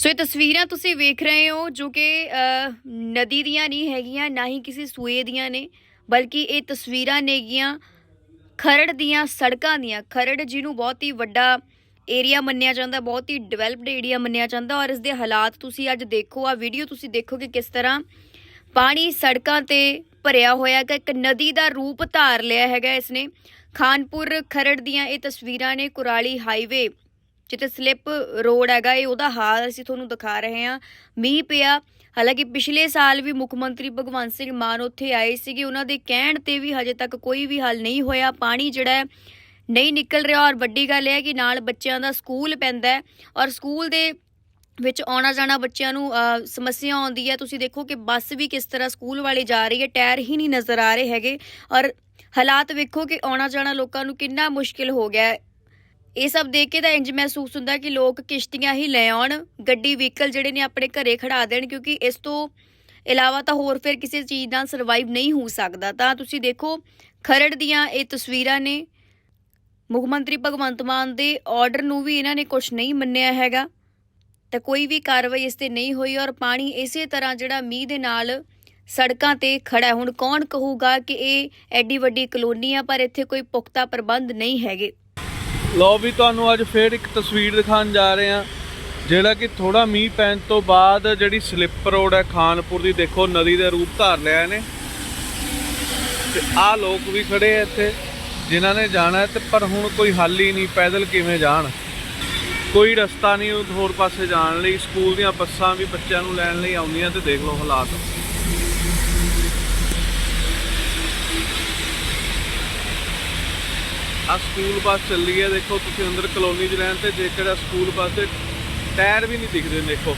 ਸੋ ਇਹ ਤਸਵੀਰਾਂ ਤੁਸੀਂ ਵੇਖ ਰਹੇ ਹੋ ਜੋ ਕਿ ਨਦੀ ਦੀਆਂ ਨਹੀਂ ਹੈਗੀਆਂ, ਨਾ ਹੀ ਕਿਸੇ ਸੂਏ ਦੀਆਂ ਨੇ, ਬਲਕਿ ਇਹ ਤਸਵੀਰਾਂ ਨੇਗੀਆਂ ਖਰੜ ਦੀਆਂ ਸੜਕਾਂ ਦੀਆਂ। ਖਰੜ ਜਿਹਨੂੰ ਬਹੁਤ ਹੀ ਵੱਡਾ ਏਰੀਆ ਮੰਨਿਆ ਜਾਂਦਾ, ਬਹੁਤ ਹੀ ਡਿਵੈਲਪਡ ਏਰੀਆ ਮੰਨਿਆ ਜਾਂਦਾ ਔਰ ਇਸ ਦੇ ਹਾਲਾਤ ਤੁਸੀਂ ਅੱਜ ਦੇਖੋ ਆ ਵੀਡੀਓ ਤੁਸੀਂ ਦੇਖੋ ਕਿ ਕਿਸ ਤਰ੍ਹਾਂ ਪਾਣੀ ਸੜਕਾਂ ਤੇ ਭਰਿਆ ਹੋਇਆ ਹੈਗਾ, ਇੱਕ ਨਦੀ ਦਾ ਰੂਪ ਧਾਰ ਲਿਆ ਹੈਗਾ ਇਸਨੇ। ਖਾਨਪੁਰ ਖਰੜ ਦੀਆਂ ਇਹ ਤਸਵੀਰਾਂ ਨੇ ਕੁਰਾਲੀ ਹਾਈਵੇ ਜਿੱਥੇ ਸਲਿੱਪ ਰੋਡ ਹੈਗਾ, ਇਹ ਉਹਦਾ ਹਾਲ ਅਸੀਂ ਤੁਹਾਨੂੰ ਦਿਖਾ ਰਹੇ ਹਾਂ। ਮੀਂਹ ਪਿਆ। ਹਾਲਾਂਕਿ ਪਿਛਲੇ ਸਾਲ ਵੀ ਮੁੱਖ ਮੰਤਰੀ ਭਗਵੰਤ ਸਿੰਘ ਮਾਨ ਉੱਥੇ ਆਏ ਸੀਗੇ। ਉਹਨਾਂ ਦੇ ਕਹਿਣ ਤੇ ਵੀ ਹਜੇ ਤੱਕ ਕੋਈ ਵੀ ਹੱਲ ਨਹੀਂ ਹੋਇਆ। ਪਾਣੀ ਜਿਹੜਾ ਹੈ, ਨਹੀਂ ਨਿਕਲ ਰਿਹਾ ਔਰ ਵੱਡੀ ਗੱਲ ਇਹ ਹੈ ਕਿ ਨਾਲ ਬੱਚਿਆਂ ਦਾ ਸਕੂਲ ਪੈਂਦਾ ਹੈ ਔਰ ਸਕੂਲ ਦੇ ਵਿੱਚ ਆਉਣਾ ਜਾਣਾ ਬੱਚਿਆਂ ਨੂੰ ਸਮੱਸਿਆ ਆਉਂਦੀ ਹੈ। ਤੁਸੀਂ ਦੇਖੋ ਕਿ ਬੱਸ ਵੀ ਕਿਸ ਤਰ੍ਹਾਂ ਸਕੂਲ ਵਾਲੇ ਜਾ ਰਹੀ ਹੈ। ਟਾਇਰ ਹੀ ਨਹੀਂ ਨਜ਼ਰ ਆ ਰਹੇ ਹੈਗੇ। ਔਰ ਹਾਲਾਤ ਵੇਖੋ ਕਿ ਆਉਣਾ ਜਾਣਾ ਲੋਕਾਂ ਨੂੰ ਕਿੰਨਾ ਮੁਸ਼ਕਿਲ ਹੋ ਗਿਆ ਇਹ ਸਭ ਦੇਖ ਕੇ ਤਾਂ ਇੰਜ ਮਹਿਸੂਸ ਹੁੰਦਾ ਕਿ ਲੋਕ ਕਿਸ਼ਤੀਆਂ ਹੀ ਲੈ ਆਉਣ, ਗੱਡੀ ਵਹੀਕਲ ਜਿਹੜੇ ਨੇ ਆਪਣੇ ਘਰੇ ਖੜਾ ਦੇਣ, ਕਿਉਂਕਿ ਇਸ ਤੋਂ ਇਲਾਵਾ ਤਾਂ ਹੋਰ ਫਿਰ ਕਿਸੇ ਚੀਜ਼ ਨਾਲ ਸਰਵਾਈਵ ਨਹੀਂ ਹੋ ਸਕਦਾ। ਤਾਂ ਤੁਸੀਂ ਦੇਖੋ, ਖਰੜ ਦੀਆਂ ਇਹ ਤਸਵੀਰਾਂ ਨੇ। ਮੁੱਖ ਮੰਤਰੀ ਭਗਵੰਤ ਮਾਨ ਦੇ ਆਰਡਰ ਨੂੰ ਵੀ ਇਹਨਾਂ ਨੇ ਕੁਝ ਨਹੀਂ ਮੰਨਿਆ ਹੈਗਾ। ਤਾਂ ਕੋਈ ਵੀ ਕਾਰਵਾਈ ਇਸ ਤੇ ਨਹੀਂ ਹੋਈ ਔਰ ਪਾਣੀ ਇਸੇ ਤਰ੍ਹਾਂ ਜਿਹੜਾ ਮੀਂਹ ਦੇ ਨਾਲ ਸੜਕਾਂ ਤੇ ਖੜਾ ਹੁਣ ਕੌਣ ਕਹੂਗਾ ਕਿ ਇਹ ਐਡੀ ਵੱਡੀ ਕਲੋਨੀ ਆ, ਪਰ ਇੱਥੇ ਕੋਈ ਪੁਖਤਾ ਪ੍ਰਬੰਧ ਨਹੀਂ ਹੈਗੇ। ਲਓ ਵੀ ਤੁਹਾਨੂੰ ਅੱਜ ਫੇਰ ਇੱਕ ਤਸਵੀਰ ਦਿਖਾਉਣ ਜਾ ਰਹੇ ਹਾਂ, ਜਿਹੜਾ ਕਿ ਥੋੜਾ ਮੀਂਹ ਪੈਣ ਤੋਂ ਬਾਅਦ ਜਿਹੜੀ ਸਲਿੱਪ ਰੋਡ ਹੈ ਖਾਨਪੁਰ ਦੀ, ਦੇਖੋ ਨਦੀ ਦੇ ਰੂਪ ਧਾਰ ਲਿਆ ਇਹਨੇ। ਤੇ ਆਹ ਲੋਕ ਵੀ ਖੜੇ ਆ ਇੱਥੇ, ਜਿਨ੍ਹਾਂ ਨੇ ਜਾਣਾ ਹੈ ਤੇ ਪਰ ਹੁਣ ਕੋਈ ਹੱਲ ਹੀ ਨਹੀਂ, ਪੈਦਲ ਕਿਵੇਂ ਜਾਣ? ਕੋਈ ਰਸਤਾ ਨਹੀਂ, ਹੋਰ ਪਾਸੇ ਜਾਣ ਲਈ, ਸਕੂਲ ਦੀਆਂ ਬੱਸਾਂ ਵੀ ਬੱਚਿਆਂ ਨੂੰ ਲੈਣ ਲਈ ਆਉਂਦੀਆਂ ਤੇ ਦੇਖ ਲਓ ਹਾਲਾਤ। ਆ ਸਕੂਲ ਬੱਸ ਚੱਲੀ ਹੈ, ਦੇਖੋ ਤੁਸੀਂ ਅੰਦਰ ਕਲੋਨੀ 'ਚ ਰਹਿਣ ਤੇ ਜੇਕਰ ਆ ਸਕੂਲ ਬੱਸ ਦੇ ਟਾਇਰ ਵੀ ਨਹੀਂ ਦਿਖਦੇ, ਦੇਖੋ।